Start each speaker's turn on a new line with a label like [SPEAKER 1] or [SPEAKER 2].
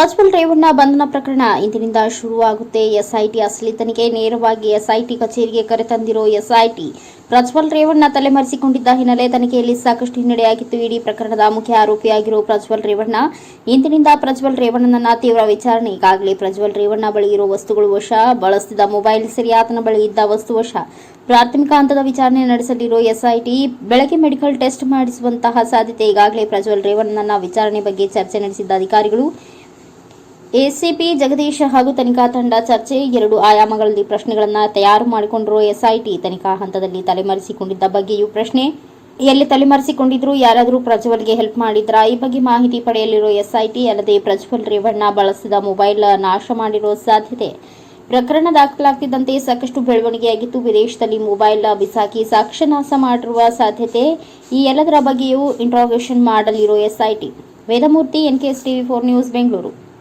[SPEAKER 1] ಪ್ರಜ್ವಲ್ ರೇವಣ್ಣ ಬಂಧನ ಪ್ರಕರಣ ಇಂದಿನಿಂದ ಶುರುವಾಗುತ್ತೆ. ಎಸ್ಐಟಿ ಅಸಲಿ ತನಿಖೆ ನೇರವಾಗಿ ಎಸ್ಐಟಿ ಕಚೇರಿಗೆ ಕರೆತಂದಿರೋ ಎಸ್ಐಟಿ ಪ್ರಜ್ವಲ್ ರೇವಣ್ಣ ತಲೆಮರೆಸಿಕೊಂಡಿದ್ದ ಹಿನ್ನೆಲೆ ತನಿಖೆಯಲ್ಲಿ ಸಾಕಷ್ಟು ಹಿನ್ನಡೆಯಾಗಿತ್ತು. ಇಡೀ ಪ್ರಕರಣದ ಮುಖ್ಯ ಆರೋಪಿಯಾಗಿರೋ ಪ್ರಜ್ವಲ್ ರೇವಣ್ಣ ಇಂದಿನಿಂದ ಪ್ರಜ್ವಲ್ ರೇವಣ್ಣನನ್ನ ತೀವ್ರ ವಿಚಾರಣೆ. ಈಗಾಗಲೇ ಪ್ರಜ್ವಲ್ ರೇವಣ್ಣ ಬಳಿ ಇರೋ ವಸ್ತುಗಳು ವಶ ಬಳಸಿದ ಮೊಬೈಲ್ ಸರಿ ಆತನ ಬಳಿ ಇದ್ದ ವಸ್ತು ವಶ. ಪ್ರಾಥಮಿಕ ಹಂತದ ವಿಚಾರಣೆ ನಡೆಸಲಿರೋ ಎಸ್ಐಟಿ ಬೆಳಗ್ಗೆ ಮೆಡಿಕಲ್ ಟೆಸ್ಟ್ ಮಾಡಿಸುವಂತಹ ಸಾಧ್ಯತೆ ಈಗಾಗಲೇ ಪ್ರಜ್ವಲ್ ರೇವಣ್ಣನ ವಿಚಾರಣೆ ಬಗ್ಗೆ ಚರ್ಚೆ ನಡೆಸಿದ್ದ ಅಧಿಕಾರಿಗಳು ಎಸಿಪಿ ಜಗದೀಶ್ ಹಾಗೂ ತನಿಖಾ ತಂಡ ಚರ್ಚೆ. ಎರಡು ಆಯಾಮಗಳಲ್ಲಿ ಪ್ರಶ್ನೆಗಳನ್ನು ತಯಾರು ಮಾಡಿಕೊಂಡಿರುವ ಎಸ್ಐಟಿ. ತನಿಖಾ ಹಂತದಲ್ಲಿ ತಲೆಮರೆಸಿಕೊಂಡಿದ್ದ ಬಗ್ಗೆಯೂ ಪ್ರಶ್ನೆ. ಎಲ್ಲಿ ತಲೆಮರೆಸಿಕೊಂಡಿದ್ರು, ಯಾರಾದರೂ ಪ್ರಜ್ವಲ್ಗೆ ಹೆಲ್ಪ್ ಮಾಡಿದ್ರಾ? ಈ ಬಗ್ಗೆ ಮಾಹಿತಿ ಪಡೆಯಲಿರೋ ಎಸ್ಐಟಿ, ಅಲ್ಲದೆ ಪ್ರಜ್ವಲ್ ರೇವಣ್ಣ ಬಳಸಿದ ಮೊಬೈಲ್ ನಾಶ ಮಾಡಿರೋ ಸಾಧ್ಯತೆ. ಪ್ರಕರಣ ದಾಖಲಾಗ್ತಿದ್ದಂತೆ ಸಾಕಷ್ಟು ಬೆಳವಣಿಗೆಯಾಗಿತ್ತು. ವಿದೇಶದಲ್ಲಿ ಮೊಬೈಲ್ ಬಿಸಾಕಿ ಸಾಕ್ಷ್ಯ ನಾಶ ಮಾಡಿರುವ ಸಾಧ್ಯತೆ. ಈ ಎಲ್ಲದರ ಬಗ್ಗೆಯೂ interrogation ಮಾಡಲಿರೋ SIT. Vedamurthy NKS TV four news Bengaluru